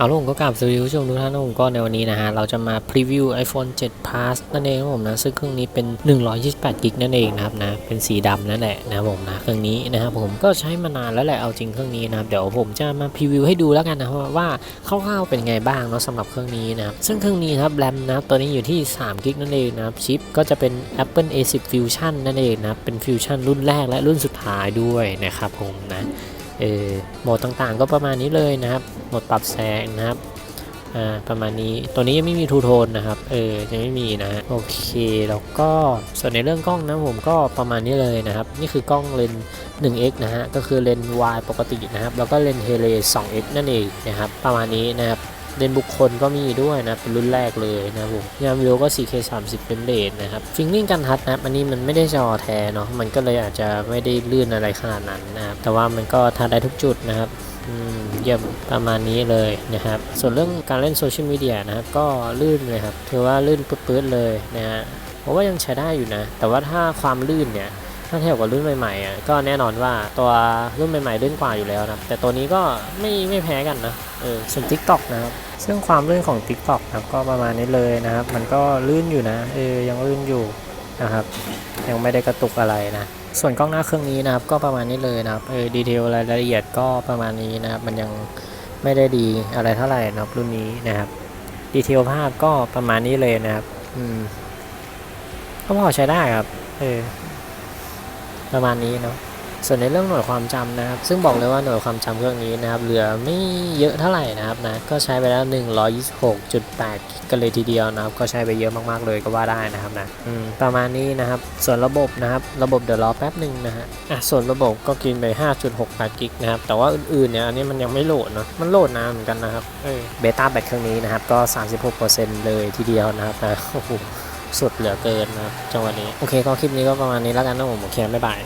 เอาละผมก็กลับสวัสดีผู้ชมทุกท่านนะผมก็ในวันนี้นะฮะ เราจะมาพรีวิว iPhone 7 Plus นั่นเองครับผมนะ ซึ่งเครื่องนี้เป็น 128 กิกนั่นเองนะครับนะ เป็นสีดำนั่นแหละนะผมนะ เครื่องนี้นะครับผมก็ใช้มานานแล้วแหละ เอาจริงเครื่องนี้นะครับ เดี๋ยวผมจะมาพรีวิวให้ดูแล้วกันนะครับว่าคร่าวๆเป็นไงบ้างเนาะสำหรับเครื่องนี้นะครับ ซึ่งเครื่องนี้ครับแรมนะตัวนี้อยู่ที่3กิกนั่นเองนะครับ ชิปก็จะเป็น Apple A10 Fusion นั่นเองนะ เป็น Fusion รุ่นแรกและรุ่นสุดท้ายด้วยนะครับผมนะ เออโหมดต่างๆ ก็ประมาณนี้เลยนะครับ โหมดปรับแสงนะครับอ่าประมาณนี้ตัวนี้ยังไม่มีทูโทนนะครับเออยังไม่มีนะโอเคแล้วก็ส่วนในเรื่องกล้องนะผมก็ประมาณนี้เลยนะครับ นี่คือกล้องเลน 1x นะฮะก็คือเลนส์ wide ปกตินะครับ แล้วก็เลนส์เฮเล 2x นั่นเองนะครับ ประมาณนี้นะครับ เลนบุคคลก็มีด้วยนะ เป็นรุ่นแรกเลยนะครับผมยามวิดีโอก็ 4K 30เป็นเรทนะครับ ฟิงลิ่งกันทัดนะอันนี้มันไม่ได้จอแท้เนาะ มันก็เลยอาจจะไม่ได้ลื่นอะไรขนาดนั้นนะครับ แต่ว่ามันก็ทัดได้ทุกจุดนะครับเยี่ยมประมาณนี้เลยนะครับ ส่วนเรื่องการเล่นโซเชียลมีเดียนะครับ ก็ลื่นเลยครับ ถือว่าลื่นปื๊ดๆเลยนะฮะผมว่ายังใช้ได้อยู่นะ แต่ว่าถ้าความลื่นเนี่ย ถ้าเทียบกับรุ่นใหม่ๆอะก็แน่นอนว่าตัวรุ่นใหม่ๆลื่นกว่าอยู่แล้วนะแต่ตัวนี้ก็ไม่ไม่แพ้กันนะเออส่วน TikTok นะครับซึ่งความลื่นของ TikTok นะครับก็ประมาณนี้เลยนะครับ มันก็ลื่นอยู่นะเออยังลื่นอยู่นะครับ ยังไม่ได้กระตุกอะไรนะส่วนกล้องหน้าเครื่องนี้นะครับก็ประมาณนี้เลยนะครับเออดีเทลรายละเอียดก็ประมาณนี้นะครับมันยังไม่ได้ดีอะไรเท่าไหร่นะครับรุ่นนี้นะครับดีเทลภาพก็ประมาณนี้เลยนะครับ อืมก็พอใช้ได้ครับ เออ ประมาณนี้เนาะส่วนในเรื่องหน่วยความจำนะครับ ซึ่งบอกเลยว่าหน่วยความจำเครื่องนี้นะครับ เหลือไม่เยอะเท่าไหร่นะครับนะ ก็ใช้ไปแล้ว 126.8กิกกันเลยทีเดียวนะครับ ก็ใช้ไปเยอะมากๆเลยก็ว่าได้นะครับนะอืมประมาณนี้นะครับ ส่วนระบบนะครับ ระบบเดี๋ยวรอแป๊บหนึ่งนะฮะ อะ ส่วนระบบก็กินไป 5.68 กิกนะครับ แต่ว่าอื่นๆเนี่ย อันนี้มันยังไม่โหลดเนาะ มันโหลดนานเหมือนกันนะครับเออเบต้าแบตเครื่องนี้นะครับ ก็ 36%เลยทีเดียวนะครับนะโอ้โห สุดเหลือเกินนะจังหวะนี้ โอเคก็คลิปนี้ก็ประมาณนี้แล้วกันนะผมโอเคบ๊ายบาย